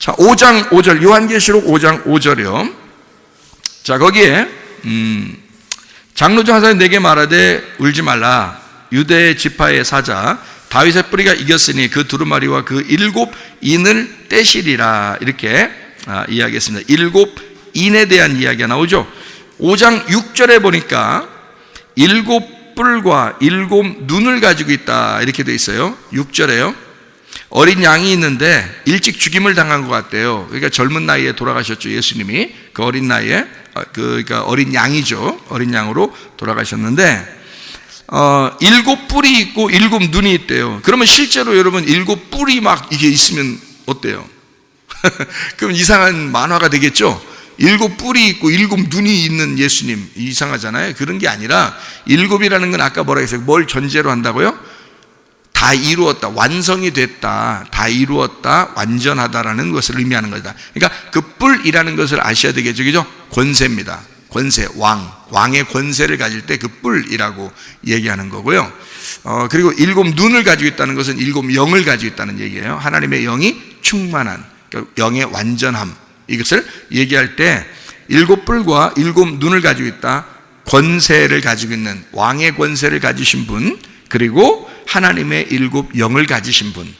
자, 5장 5절, 요한계시록 5장 5절이요. 자, 거기에, 음, 장로중 하사는 내게 말하되 울지 말라. 유대 지파의 사자, 다윗의 뿌리가 이겼으니 그 두루마리와 그 일곱 인을 떼시리라. 이렇게 아, 이야기했습니다. 일곱 인에 대한 이야기가 나오죠. 5장 6절에 보니까 일곱 뿔과 일곱 눈을 가지고 있다. 이렇게 돼 있어요. 6절에요. 어린 양이 있는데 일찍 죽임을 당한 것 같대요. 그러니까 젊은 나이에 돌아가셨죠. 예수님이 그 어린 나이에 어, 그 그러니까 어린 양이죠. 어린 양으로 돌아가셨는데 어, 일곱 뿔이 있고 일곱 눈이 있대요. 그러면 실제로 여러분 일곱 뿔이 막 이게 있으면 어때요? 그럼 이상한 만화가 되겠죠? 일곱 뿔이 있고 일곱 눈이 있는 예수님 이상하잖아요. 그런 게 아니라 일곱이라는 건 아까 뭐라 했어요? 뭘 전제로 한다고요? 다 이루었다, 완성이 됐다, 다 이루었다, 완전하다라는 것을 의미하는 거다. 그러니까 그 뿔이라는 것을 아셔야 되겠죠, 그죠? 권세입니다. 권세, 왕, 왕의 권세를 가질 때 그 뿔이라고 얘기하는 거고요. 어, 그리고 일곱 눈을 가지고 있다는 것은 일곱 영을 가지고 있다는 얘기예요. 하나님의 영이 충만한, 그러니까 영의 완전함. 이것을 얘기할 때 일곱 뿔과 일곱 눈을 가지고 있다. 권세를 가지고 있는 왕의 권세를 가지신 분, 그리고 하나님의 일곱 영을 가지신 분,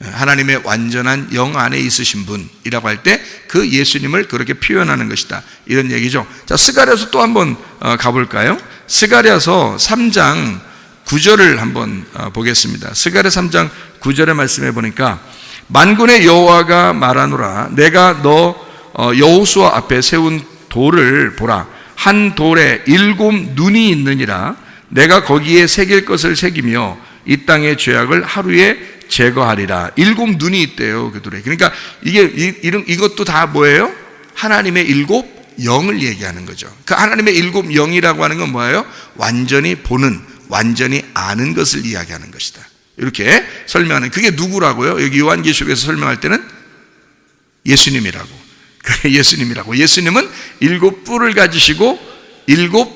하나님의 완전한 영 안에 있으신 분이라고 할 때 그 예수님을 그렇게 표현하는 것이다. 이런 얘기죠. 자, 스가랴서 또 한번 어, 가볼까요? 스가랴서 3장 9절을 한번 어, 보겠습니다. 스가랴 3장 9절의 말씀해 보니까 만군의 여호와가 말하노라 내가 너 어, 여호수아 앞에 세운 돌을 보라 한 돌에 일곱 눈이 있느니라 내가 거기에 새길 것을 새기며 이 땅의 죄악을 하루에 제거하리라. 일곱 눈이 있대요, 그들에. 그러니까 이게 이, 이런 이것도 다 뭐예요? 하나님의 일곱 영을 얘기하는 거죠. 그 하나님의 일곱 영이라고 하는 건 뭐예요? 완전히 보는, 완전히 아는 것을 이야기하는 것이다. 이렇게 설명하는 그게 누구라고요? 여기 요한계시록에서 설명할 때는 예수님이라고. 예수님이라고. 예수님은 일곱 뿔을 가지시고 일곱 어,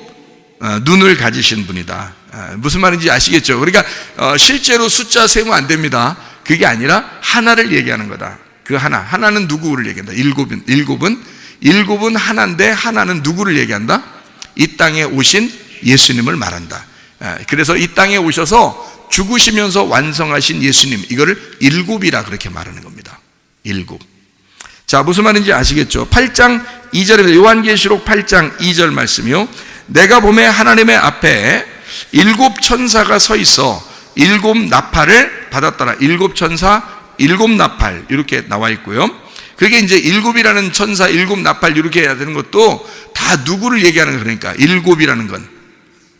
눈을 가지신 분이다. 어, 무슨 말인지 아시겠죠? 그러니까 어, 실제로 숫자 세면 안 됩니다. 그게 아니라 하나를 얘기하는 거다. 그 하나, 하나는 누구를 얘기한다. 일곱은 일곱은 일곱은 하나인데 하나는 누구를 얘기한다? 이 땅에 오신 예수님을 말한다. 그래서 이 땅에 오셔서 죽으시면서 완성하신 예수님 이거를 일곱이라 그렇게 말하는 겁니다. 일곱. 자, 무슨 말인지 아시겠죠? 8장 2절입니다. 요한계시록 8장 2절 말씀이요. 내가 봄에 하나님의 앞에 일곱 천사가 서 있어 일곱 나팔을 받았더라. 일곱 천사, 일곱 나팔 이렇게 나와 있고요. 그게 이제 일곱이라는 천사, 일곱 나팔 이렇게 해야 되는 것도 다 누구를 얘기하는 거 그러니까 일곱이라는 건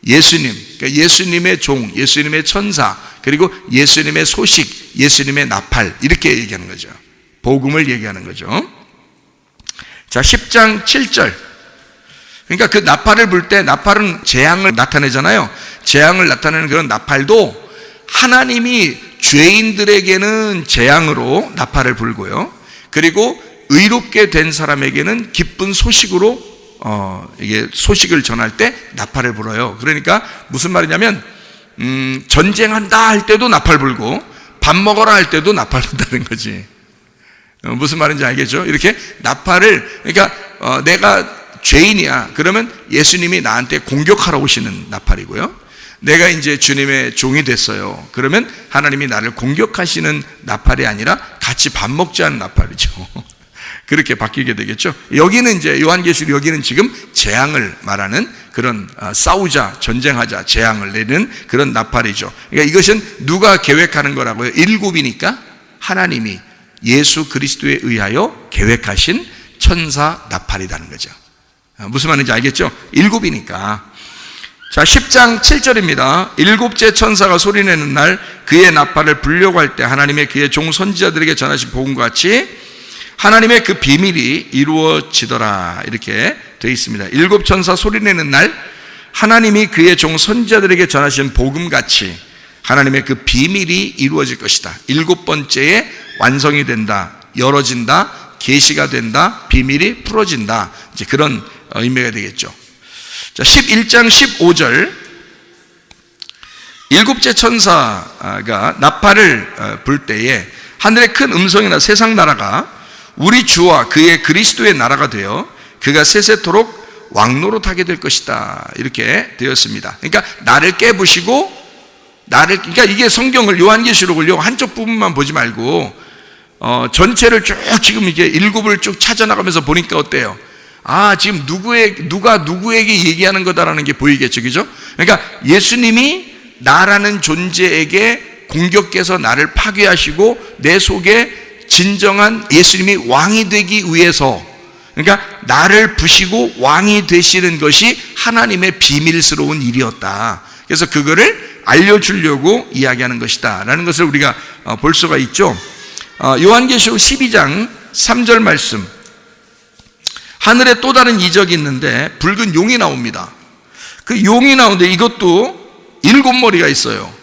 예수님, 그러니까 예수님의 종, 예수님의 천사, 그리고 예수님의 소식, 예수님의 나팔 이렇게 얘기하는 거죠. 복음을 얘기하는 거죠. 자, 10장 7절. 그러니까 그 나팔을 불 때 나팔은 재앙을 나타내잖아요. 재앙을 나타내는 그런 나팔도 하나님이 죄인들에게는 재앙으로 나팔을 불고요. 그리고 의롭게 된 사람에게는 기쁜 소식으로 어, 이게 소식을 전할 때 나팔을 불어요. 그러니까 무슨 말이냐면 음, 전쟁한다 할 때도 나팔 불고 밥 먹어라 할 때도 나팔 분다는 거지. 어, 무슨 말인지 알겠죠? 이렇게 나팔을 그러니까 어, 내가 죄인이야. 그러면 예수님이 나한테 공격하러 오시는 나팔이고요. 내가 이제 주님의 종이 됐어요. 그러면 하나님이 나를 공격하시는 나팔이 아니라 같이 밥 먹자는 나팔이죠. 그렇게 바뀌게 되겠죠. 여기는 이제 요한계시록 여기는 지금 재앙을 말하는 그런 아, 싸우자, 전쟁하자, 재앙을 내는 그런 나팔이죠. 그러니까 이것은 누가 계획하는 거라고요? 일곱이니까 하나님이 예수 그리스도에 의하여 계획하신 천사 나팔이라는 거죠. 아, 무슨 말인지 알겠죠? 일곱이니까. 자, 10장 7절입니다. 일곱째 천사가 소리내는 날 그의 나팔을 불려고 할 때 하나님의 그의 종 선지자들에게 전하신 복음과 같이 하나님의 그 비밀이 이루어지더라. 이렇게 되어 있습니다. 일곱 천사 소리내는 날 하나님이 그의 종 선지자들에게 전하신 복음 같이 하나님의 그 비밀이 이루어질 것이다. 일곱 번째에 완성이 된다. 열어진다. 계시가 된다. 비밀이 풀어진다. 이제 그런 의미가 되겠죠. 자, 11장 15절. 일곱째 천사가 나팔을 불 때에 하늘의 큰 음성이나 세상 나라가 우리 주와 그의 그리스도의 나라가 되어 그가 세세토록 왕노릇하게 될 것이다. 이렇게 되었습니다. 그러니까 나를 깨부시고 나를 그러니까 이게 성경을 요한계시록을요 한쪽 부분만 보지 말고 어, 전체를 쭉 지금 이게 일곱을 쭉 찾아나가면서 보니까 어때요? 아 지금 누구의 누가 누구에게 얘기하는 거다라는 게 보이겠죠, 그죠? 그러니까 예수님이 나라는 존재에게 공격해서 나를 파괴하시고 내 속에 진정한 예수님이 왕이 되기 위해서 그러니까 나를 부시고 왕이 되시는 것이 하나님의 비밀스러운 일이었다. 그래서 그거를 알려주려고 이야기하는 것이다. 라는 것을 우리가 어, 볼 수가 있죠. 어, 요한계시록 12장 3절 말씀. 하늘에 또 다른 이적이 있는데 붉은 용이 나옵니다. 그 용이 나오는데 이것도 일곱 머리가 있어요.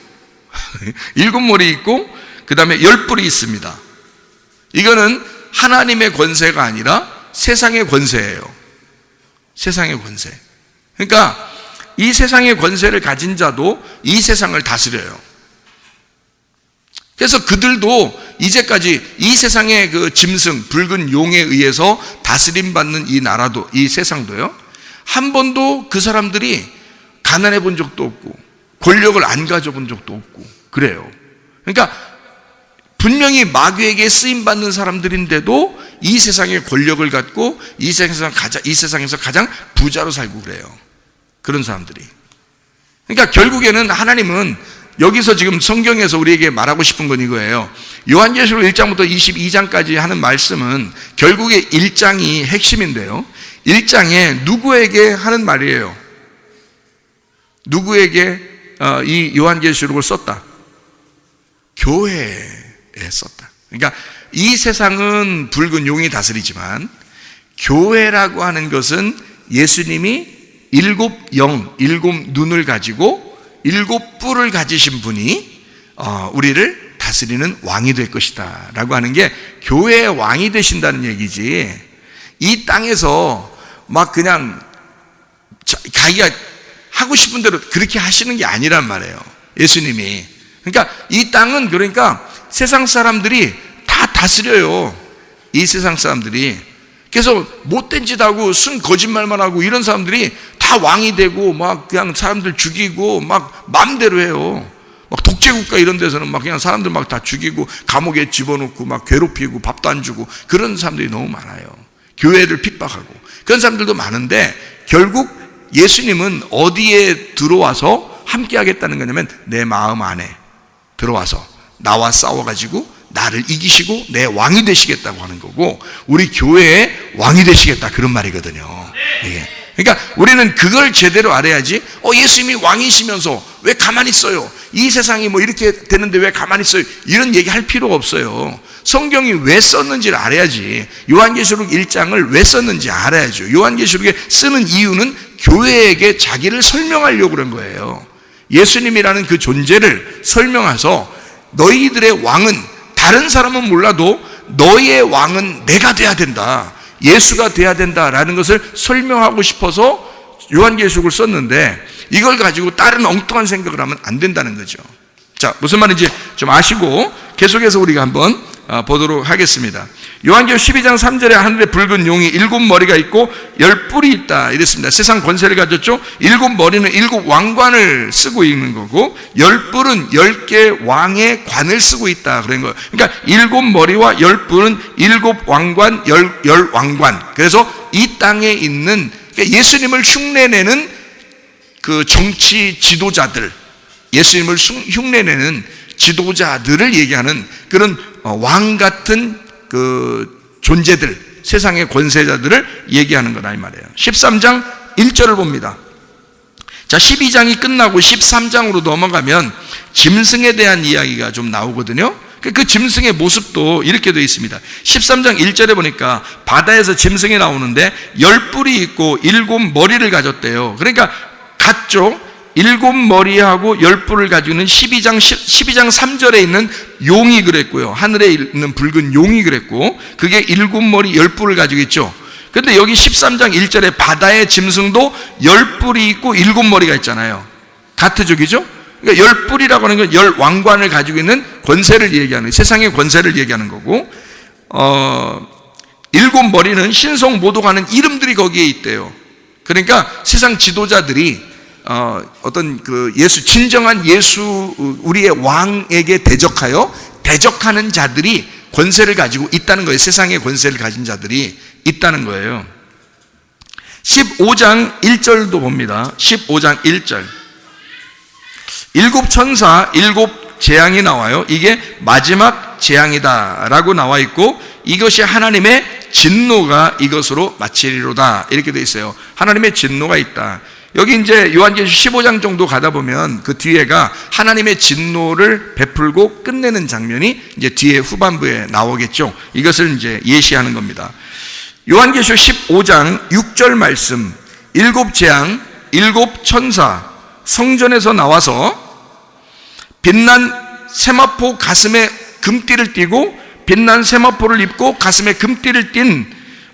일곱 머리 있고 그 다음에 열 뿔이 있습니다. 이거는 하나님의 권세가 아니라 세상의 권세예요. 세상의 권세. 그러니까 이 세상의 권세를 가진 자도 이 세상을 다스려요. 그래서 그들도 이제까지 이 세상의 그 짐승, 붉은 용에 의해서 다스림 받는 이 나라도, 이 세상도요, 한 번도 그 사람들이 가난해 본 적도 없고, 권력을 안 가져본 적도 없고, 그래요. 그러니까 분명히 마귀에게 쓰임 받는 사람들인데도 이 세상의 권력을 갖고 이 세상에서 가장, 이 세상에서 가장 부자로 살고 그래요. 그런 사람들이. 그러니까 결국에는 하나님은 여기서 지금 성경에서 우리에게 말하고 싶은 건 이거예요. 요한계시록 1장부터 22장까지 하는 말씀은 결국에 1장이 핵심인데요. 1장에 누구에게 하는 말이에요? 누구에게 어, 이 요한계시록을 썼다? 교회에 썼다. 그러니까 이 세상은 붉은 용이 다스리지만 교회라고 하는 것은 예수님이 일곱 영, 일곱 눈을 가지고 일곱 뿔을 가지신 분이 어, 우리를 다스리는 왕이 될 것이다. 라고 하는 게 교회의 왕이 되신다는 얘기지. 이 땅에서 막 그냥 자기가 하고 싶은 대로 그렇게 하시는 게 아니란 말이에요. 예수님이. 그러니까 이 땅은 그러니까 세상 사람들이 다 다스려요. 이 세상 사람들이. 그래서 못된 짓 하고 순 거짓말만 하고 이런 사람들이 다 왕이 되고 막 그냥 사람들 죽이고 막 마음대로 해요. 막 독재국가 이런 데서는 막 그냥 사람들 막 다 죽이고 감옥에 집어넣고 막 괴롭히고 밥도 안 주고 그런 사람들이 너무 많아요. 교회를 핍박하고 그런 사람들도 많은데 결국 예수님은 어디에 들어와서 함께 하겠다는 거냐면 내 마음 안에 들어와서 나와 싸워가지고 나를 이기시고 내 왕이 되시겠다고 하는 거고 우리 교회의 왕이 되시겠다 그런 말이거든요. 예. 그러니까 우리는 그걸 제대로 알아야지. 어 예수님이 왕이시면서 왜 가만히 있어요? 이 세상이 뭐 이렇게 되는데 왜 가만히 있어요? 이런 얘기 할 필요가 없어요. 성경이 왜 썼는지를 알아야지. 요한계시록 1장을 왜 썼는지 알아야죠. 요한계시록에 쓰는 이유는 교회에게 자기를 설명하려고 그런 거예요. 예수님이라는 그 존재를 설명해서 너희들의 왕은 다른 사람은 몰라도 너희의 왕은 내가 돼야 된다. 예수가 돼야 된다라는 것을 설명하고 싶어서 요한계시록을 썼는데 이걸 가지고 다른 엉뚱한 생각을 하면 안 된다는 거죠. 자, 무슨 말인지 좀 아시고 계속해서 우리가 한번 어, 보도록 하겠습니다. 요한계시록 12장 3절에 하늘에 붉은 용이 일곱 머리가 있고 열 뿔이 있다 이랬습니다. 세상 권세를 가졌죠. 일곱 머리는 일곱 왕관을 쓰고 있는 거고 열 뿔은 열 개 왕의 관을 쓰고 있다 그런 거예요. 그러니까 일곱 머리와 열 뿔은 일곱 왕관, 열, 열 왕관. 그래서 이 땅에 있는 그러니까 예수님을 흉내내는 그 정치 지도자들, 예수님을 흉내내는 지도자들을 얘기하는 그런 어, 왕 같은 그 존재들, 세상의 권세자들을 얘기하는 거다 이 말이에요. 13장 1절을 봅니다. 자, 12장이 끝나고 13장으로 넘어가면 짐승에 대한 이야기가 좀 나오거든요. 그, 그 짐승의 모습도 이렇게 되어 있습니다. 13장 1절에 보니까 바다에서 짐승이 나오는데 열 뿔이 있고 일곱 머리를 가졌대요. 그러니까 같죠? 일곱 머리하고 열 뿔을 가지고 있는 12장 12장 3절에 있는 용이 그랬고요. 하늘에 있는 붉은 용이 그랬고 그게 일곱 머리 열 뿔을 가지고 있죠. 근데 여기 13장 1절에 바다의 짐승도 열 뿔이 있고 일곱 머리가 있잖아요. 다트족이죠? 그러니까 열 뿔이라고 하는 건 열 왕관을 가지고 있는 권세를 얘기하는 세상의 권세를 얘기하는 거고 어 일곱 머리는 신성 모독하는 이름들이 거기에 있대요. 그러니까 세상 지도자들이 어, 어떤 그 예수 진정한 예수 우리의 왕에게 대적하여 대적하는 자들이 권세를 가지고 있다는 거예요. 세상의 권세를 가진 자들이 있다는 거예요. 15장 1절도 봅니다. 15장 1절. 일곱 천사, 일곱 재앙이 나와요. 이게 마지막 재앙이다라고 나와 있고 이것이 하나님의 진노가 이것으로 마치리로다. 이렇게 돼 있어요. 하나님의 진노가 있다. 여기 이제 요한계시 15장 정도 가다 보면 그 뒤에가 하나님의 진노를 베풀고 끝내는 장면이 이제 뒤에 후반부에 나오겠죠. 이것을 이제 예시하는 겁니다. 요한계시 15장 6절 말씀, 일곱 재앙, 일곱 천사, 성전에서 나와서 빛난 세마포 가슴에 금띠를 띠고 빛난 세마포를 입고 가슴에 금띠를 띤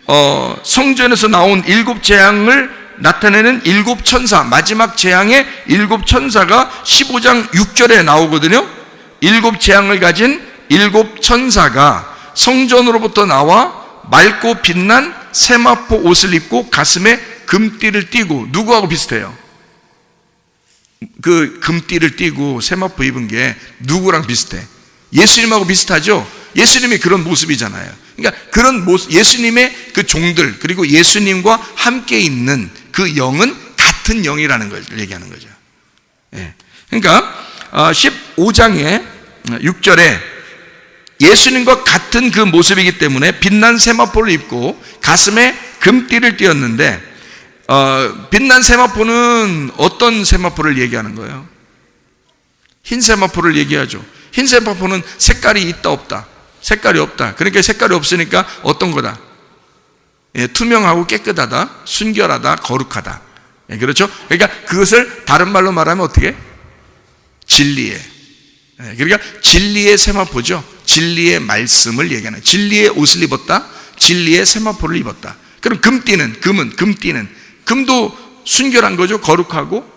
어, 성전에서 나온 일곱 재앙을 나타내는 일곱 천사 마지막 재앙의 일곱 천사가 15장 6절에 나오거든요. 일곱 재앙을 가진 일곱 천사가 성전으로부터 나와 맑고 빛난 세마포 옷을 입고 가슴에 금띠를 띠고 누구하고 비슷해요? 그 금띠를 띠고 세마포 입은 게 누구랑 비슷해? 예수님하고 비슷하죠? 예수님이 그런 모습이잖아요. 그러니까 그런 모습, 예수님의 그 종들, 그리고 예수님과 함께 있는 그 영은 같은 영이라는 걸 얘기하는 거죠. 예. 그러니까, 15장의 6절에 예수님과 같은 그 모습이기 때문에 빛난 세마포를 입고 가슴에 금띠를 띄었는데 어, 빛난 세마포는 어떤 세마포를 얘기하는 거예요? 흰 세마포를 얘기하죠. 흰 세마포는 색깔이 있다 없다. 색깔이 없다. 그러니까 색깔이 없으니까 어떤 거다? 예, 투명하고 깨끗하다, 순결하다, 거룩하다. 예, 그렇죠? 그러니까 그것을 다른 말로 말하면 어떻게? 진리에. 예, 그러니까 진리의 세마포죠. 진리의 말씀을 얘기하는. 진리의 옷을 입었다. 진리의 세마포를 입었다. 그럼 금띠는 금은 금띠는 금도 순결한 거죠. 거룩하고.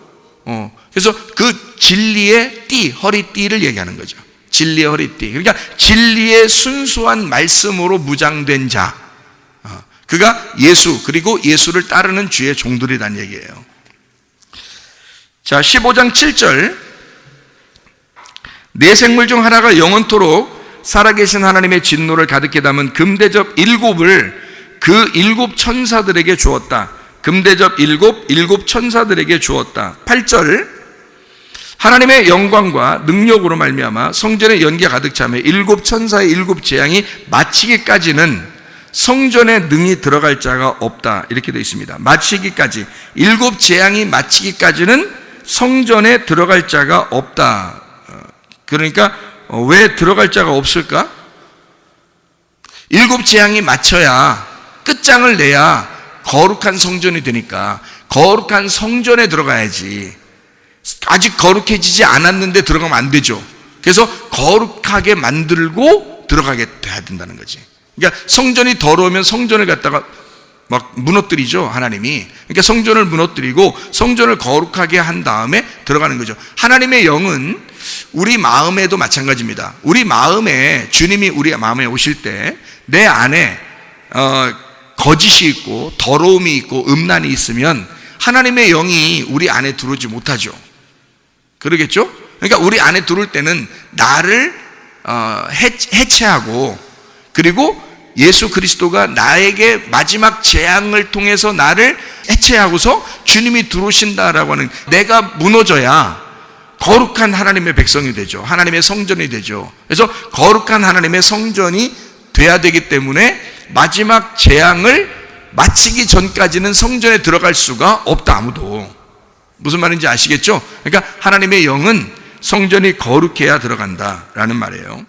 어. 그래서 그 진리의 띠, 허리띠를 얘기하는 거죠. 진리의 허리띠. 그러니까 진리의 순수한 말씀으로 무장된 자. 어. 그가 예수, 그리고 예수를 따르는 주의 종들이란 얘기예요. 자, 15장 7절. 네 생물 중 하나가 영원토록 살아계신 하나님의 진노를 가득히 담은 금대접 일곱을 그 일곱 천사들에게 주었다. 금대접 일곱, 일곱 천사들에게 주었다. 8절 하나님의 영광과 능력으로 말미암아 성전의 연기가 가득 차며 일곱 천사의 일곱 재앙이 마치기까지는 성전에 능히 들어갈 자가 없다. 이렇게 되어 있습니다. 마치기까지 일곱 재앙이 마치기까지는 성전에 들어갈 자가 없다. 어, 그러니까 어, 왜 들어갈 자가 없을까? 일곱 재앙이 마쳐야 끝장을 내야 거룩한 성전이 되니까 거룩한 성전에 들어가야지. 아직 거룩해지지 않았는데 들어가면 안 되죠. 그래서 거룩하게 만들고 들어가게 돼야 된다는 거지. 그러니까 성전이 더러우면 성전을 갖다가 막 무너뜨리죠, 하나님이. 그러니까 성전을 무너뜨리고 성전을 거룩하게 한 다음에 들어가는 거죠. 하나님의 영은 우리 마음에도 마찬가지입니다. 우리 마음에 주님이 우리 마음에 오실 때 내 안에 어, 거짓이 있고 더러움이 있고 음란이 있으면 하나님의 영이 우리 안에 들어오지 못하죠. 그러겠죠? 그러니까 우리 안에 들어올 때는 나를 어, 해체하고 그리고 예수 그리스도가 나에게 마지막 재앙을 통해서 나를 해체하고서 주님이 들어오신다라고 하는 내가 무너져야 거룩한 하나님의 백성이 되죠. 하나님의 성전이 되죠. 그래서 거룩한 하나님의 성전이 돼야 되기 때문에 마지막 재앙을 마치기 전까지는 성전에 들어갈 수가 없다 아무도 무슨 말인지 아시겠죠? 그러니까 하나님의 영은 성전이 거룩해야 들어간다라는 말이에요.